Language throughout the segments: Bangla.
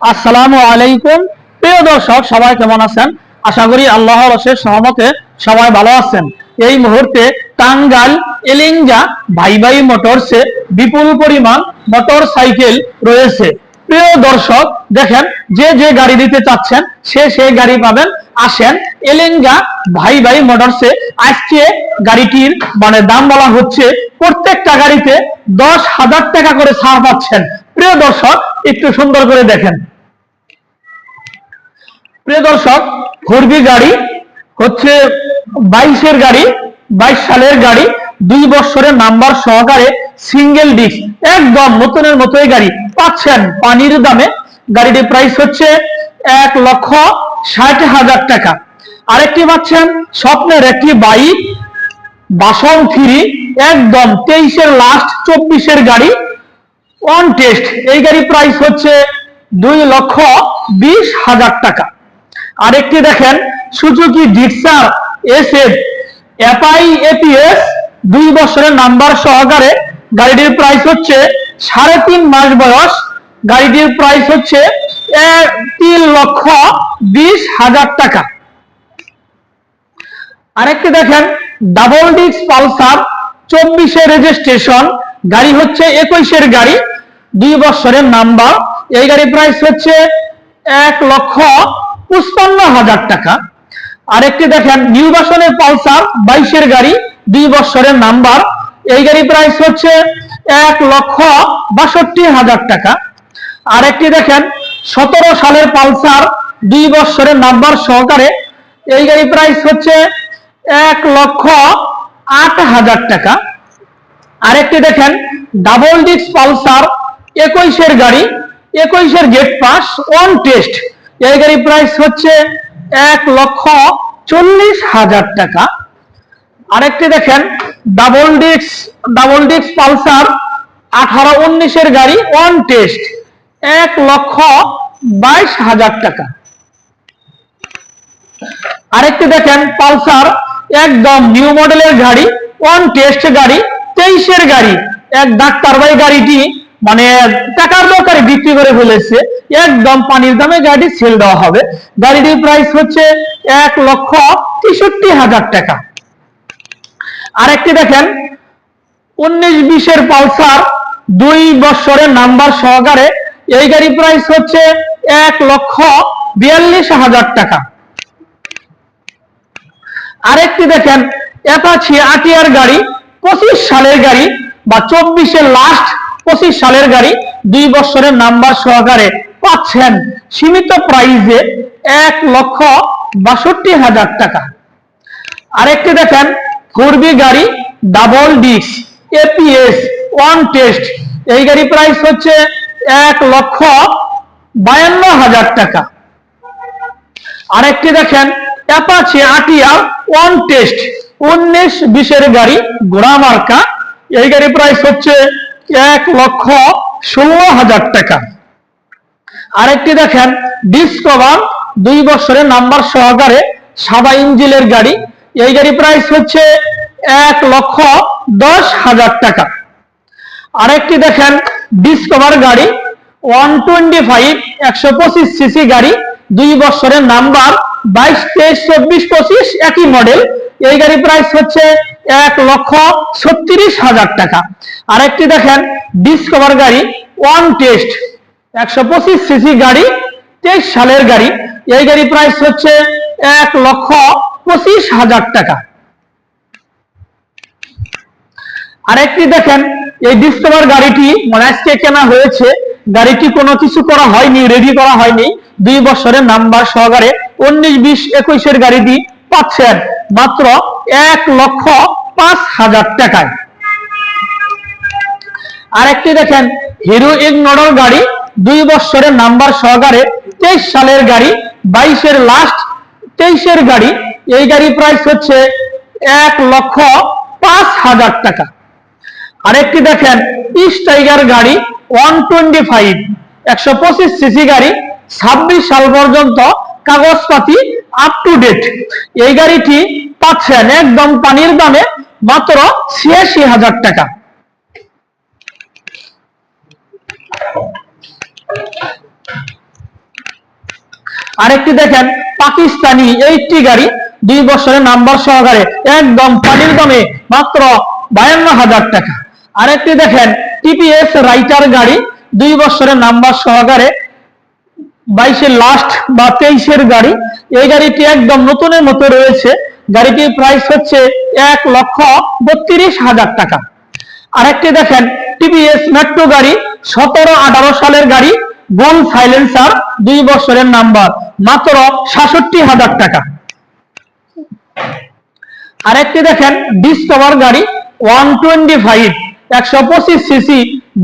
আসসালামু আলাইকুম। প্রিয় দর্শক, সবাই কেমন আছেন? আশা করি আল্লাহর অশেষ সহমতে সবাই ভালো আছেন। এই মুহূর্তে টাঙ্গাল এলিঙ্গা ভাই ভাই মোটরসে বিপুল পরিমাণ মোটর সাইকেল রয়েছে। প্রিয় দর্শক, দেখেন, যে যে গাড়ি দিতে চাচ্ছেন, সে সেই গাড়ি পাবেন। আসেন, এলেঙ্গা ভাই ভাই মোটরসে। আজকে গাড়িটির মানে দাম বলা হচ্ছে, প্রত্যেকটা গাড়িতে দশ হাজার টাকা করে ছাড় পাচ্ছেন। প্রিয় দর্শক, একটু সুন্দর করে দেখেন। প্রিয় দর্শক ফোরবি গাড়ি হচ্ছে বাইশের গাড়ি, বাইশ সালের গাড়ি, দুই বছরের নাম্বার সহকারে সিঙ্গেল ডিস্ক একদম নতুনের মতোই গাড়ি। পাচ্ছেন পানির দামে। গাড়িটির প্রাইস হচ্ছে এক লক্ষ ষাট হাজার টাকা। আরেকটি পাচ্ছেন স্বপ্নের একটি বাইক বাসন থ্রি একদম তেইশের লাস্ট চব্বিশের গাড়ি। অন টেস্ট এই গাড়ি প্রাইস হচ্ছে দুই লক্ষ বিশ হাজার টাকা। আরেকটি দেখেন, Suzuki Gixxer S F FI APS দুই বছরের নাম্বার সহকারে গাড়িটির প্রাইস হচ্ছে সাড়ে তিন মাস বয়স। গাড়িটির প্রাইস হচ্ছে তিন লক্ষ বিশ হাজার টাকা। আরেকটি দেখেন ডাবল ডিস্ক পালসার চব্বিশের রেজিস্ট্রেশন গাড়ি হচ্ছে একুশের গাড়ি, দুই বছরের নাম্বার। এই গাড়ি প্রাইস হচ্ছে এক লক্ষ পঁচপান্ন হাজার টাকা। আরেকটি দেখেন, নিউ বাসনের পালসার, বাইশের গাড়ি, দুই বছরের নাম্বার। এই গাড়ি প্রাইস হচ্ছে এক লক্ষ বাষট্টি হাজার টাকা। আরেকটি দেখেন, সতেরো সালের পালসার, দুই বছরের নাম্বার সহকারে। এই গাড়ি প্রাইস হচ্ছে এক লক্ষ আট হাজার টাকা। আরেকটি দেখেন ডাবল ডিস্ক পালসার, একুশের গাড়ি, একুশের গেট পাস ওয়ান টেস্ট এই গাড়ি প্রাইস হচ্ছে এক লক্ষ চল্লিশ হাজার টাকা। আরেকটি দেখেন double disc double disc Pulsar আঠারো উনিশের গাড়ি ওয়ান টেস্ট এক লক্ষ বাইশ হাজার টাকা। আরেকটি দেখেন পালসার একদম নিউ মডেলের গাড়ি ওয়ান টেস্ট গাড়ি, তেইশের গাড়ি। এক ডাক্তার ভাই গাড়িটি মানে টাকার দরকারে বিক্রি করে ফেলেছে। একদম পানির দামে গাড়ি সেল দেওয়া হবে। গাড়িটির প্রাইস হচ্ছে এক লক্ষ তেষট্টি হাজার টাকা। আরেকটি দেখেন, উনিশ বিশের পালসার দুই বছরের নাম্বার সহকারে এই গাড়ি প্রাইস হচ্ছে এক লক্ষ বিয়াল্লিশ হাজার টাকা। আরেকটি দেখেন অ্যাপাচি আটিয়ার গাড়ি, পঁচিশ সালের গাড়ি বা চব্বিশের লাস্ট পঁচিশ সালের গাড়ি দুই বছরের নাম্বার সহকারে। পাচ্ছেন সীমিত প্রাইজে এক লক্ষ বাষট্টি হাজার টাকা। আরেকটি দেখেন ফোরবি গাড়ি double disc APS one test এই গাড়ি প্রাইস হচ্ছে এক লক্ষ বায়ান্ন হাজার টাকা। আরেকটি দেখেন অ্যাপাচি আটিয়া ওয়ান টেস্ট উনিশ বিশের গাড়ি ঘোড়া মার্কা, এই গাড়ি প্রাইস হচ্ছে এক লক্ষ ষোলো হাজার টাকা। আরেকটি দেখেন ডিসকভার দুই বছরের নাম্বার সহকারে সাদা ইঞ্জিলের গাড়ি। এই গাড়ি প্রাইস হচ্ছে এক লক্ষ দশ হাজার টাকা। আরেকটি দেখেন ডিসকভার গাড়ি ওয়ান টোয়েন্টি ফাইভ একশো পঁচিশ সিসি গাড়ি, দুই বছরের নাম্বার বাইশ, তেইশ, চব্বিশ, পঁচিশ একই মডেল এই গাড়ি প্রাইস হচ্ছে এক লক্ষ ছত্রিশ হাজার টাকা। আরেকটি দেখেন ডিসকভার গাড়ি ওয়ান টেস্ট একশো পঁচিশ সিসি গাড়ি, তেইশ সালের গাড়ি। এই গাড়ি প্রাইস হচ্ছে এক লক্ষ পঁচিশ হাজার টাকা। আরেকটি দেখেন, এই ডিসকভার গাড়িটি মানে আজকে কেনা হয়েছে। গাড়িটি কোনো কিছু করা হয়নি রেডি করা হয়নি। দুই বছরের নাম্বার সহকারে উনিশ, বিশ, একুশের গাড়িটি পাচ্ছেন মাত্র এক লক্ষ পাঁচ হাজার টাকায়। আরেকটি দেখেন হিরো ইগনোডর গাড়ি দুই বছরের নাম্বার সহকারে তেইশ সালের গাড়ি, বাইশের লাস্ট তেইশের গাড়ি। এই গাড়ি প্রাইস হচ্ছে এক লক্ষ পাঁচ হাজার টাকা। আরেকটি দেখেন ইস টাইগার গাড়ি ওয়ান টোয়েন্টি ফাইভ একশো পঁচিশ সিসি গাড়ি, ছাব্বিশ সাল পর্যন্ত কাগজপাতি আপ টু ডেট এই গাড়িটি পাচ্ছেন একদম পানির দামে মাত্র ছিয়াশি হাজার টাকা। আরেকটি দেখেন, পাকিস্তানি এইটটি গাড়ি দুই বছরের নাম্বার সহকারে একদম পানির দামে মাত্র বায়ান্ন হাজার টাকা। আরেকটি দেখেন টিপিএস রাইটার গাড়ি দুই বছরের নাম্বার সহকারে বাইশের লাস্ট বা তেইশের গাড়ি। এই গাড়িটি একদম নতুনের মতো রয়েছে। গাড়িটির প্রাইস হচ্ছে এক লক্ষ বত্রিশ হাজার টাকা। আরেকটি দেখেন টিভিএস মেট্রো গাড়ি, সতেরো আঠারো সালের গাড়ি গোল সাইলেন্সার দুই বছরের নাম্বার মাত্র সাতষট্টি হাজার টাকা। আরেকটি দেখেন ডিসকভার গাড়ি ওয়ান টোয়েন্টি ফাইভ, একশো পঁচিশ সিসি,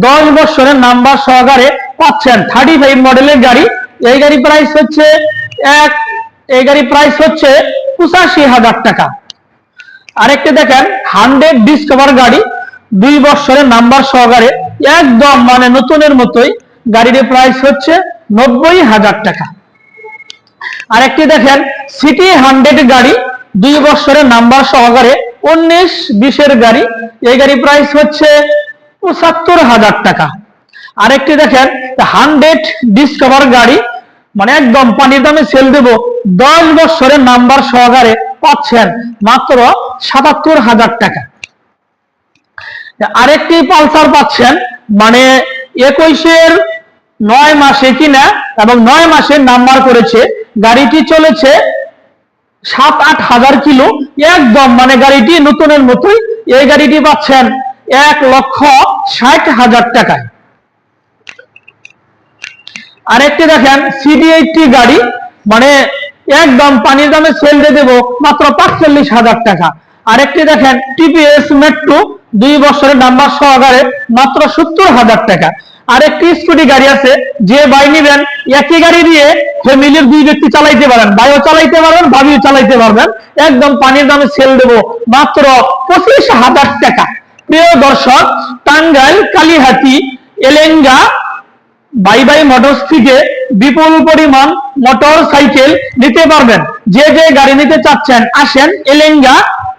দশ বছরের নাম্বার সহকারে পাচ্ছেন থার্টি ফাইভ মডেলের গাড়ি। এই গাড়ি প্রাইস হচ্ছে এক, এই গাড়ি প্রাইস হচ্ছে পঁচাশি হাজার টাকা। আরেকটি দেখেন, হান্ড্রেড ডিসকভার গাড়ি, দুই বছরের নাম্বার সহকারে, একদম মানে নতুনের মতোই গাড়ির প্রাইস হচ্ছে নব্বই হাজার টাকা। আরেকটি দেখেন সিটি হান্ড্রেড গাড়ি দুই বছরের নাম্বার সহকারে উনিশ বিশের গাড়ি। এই গাড়ি প্রাইস হচ্ছে পঁচাত্তর হাজার টাকা। আরেকটি দেখেন হান্ড্রেড ডিসকভার গাড়ি মানে একদম পানির দামে সেল দেব, দশ বছরের নাম্বার সহকারে পাচ্ছেন মাত্র সাতাত্তর হাজার টাকা। আরেকটি পালসার পাচ্ছেন মানে একুশের নয় মাসে কিনা এবং নয় মাসের নাম্বার করেছে গাড়িটি চলেছে সাত আট হাজার কিলো। একদম মানে গাড়িটি নতুনের মতোই। এই গাড়িটি পাচ্ছেন এক লক্ষ ষাট হাজার টাকায়। আরেকটি দেখেন সিডি এইটটি গাড়ি। মানে একদম পানির দামে সেল দিয়ে দেবো মাত্র পাঁচচল্লিশ হাজার টাকা। আরেকটি দেখেন টিপিএস মেট্রো দুই বছরের নাম্বার সহকারে মাত্র সত্তর হাজার টাকা। আরেকটি স্কুটি গাড়ি আছে, যে বাই নিবেন, একই গাড়ি দিয়ে ফ্যামিলির দুই ব্যক্তি চালাইতে পারেন। ভাইও চালাইতে পারবেন, ভাবিও চালাইতে পারবেন। একদম পানির দামে সেল দেবো মাত্র পঁচিশ হাজার টাকা। প্রিয় দর্শক, টাঙ্গাইল কালীহাতি এলেঙ্গা, বাই বাই মোটরস থেকে বিপুল পরিমাণ মোটর সাইকেল নিতে পারবেন। যে যে গাড়ি নিতে চাচ্ছেন, আসেন এলেঙ্গা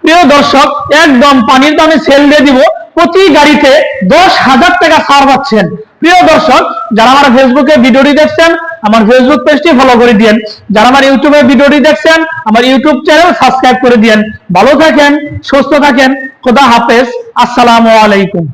প্রিয় দর্শক, একদম পানির দামে সেল দিয়ে দিব। প্রতি গাড়িতে দশ হাজার টাকা ছাড় পাচ্ছেন। প্রিয় দর্শক, যারা আমার ফেসবুকে ভিডিওটি দেখছেন, আমার ফেসবুক পেজটি ফলো করে দিয়েন। যারা আমার ইউটিউবে ভিডিওটি দেখছেন, আমার ইউটিউব চ্যানেল সাবস্ক্রাইব করে দিয়েন। ভালো থাকেন, সুস্থ থাকেন। খোদা হাফেজ। আসসালামু আলাইকুম।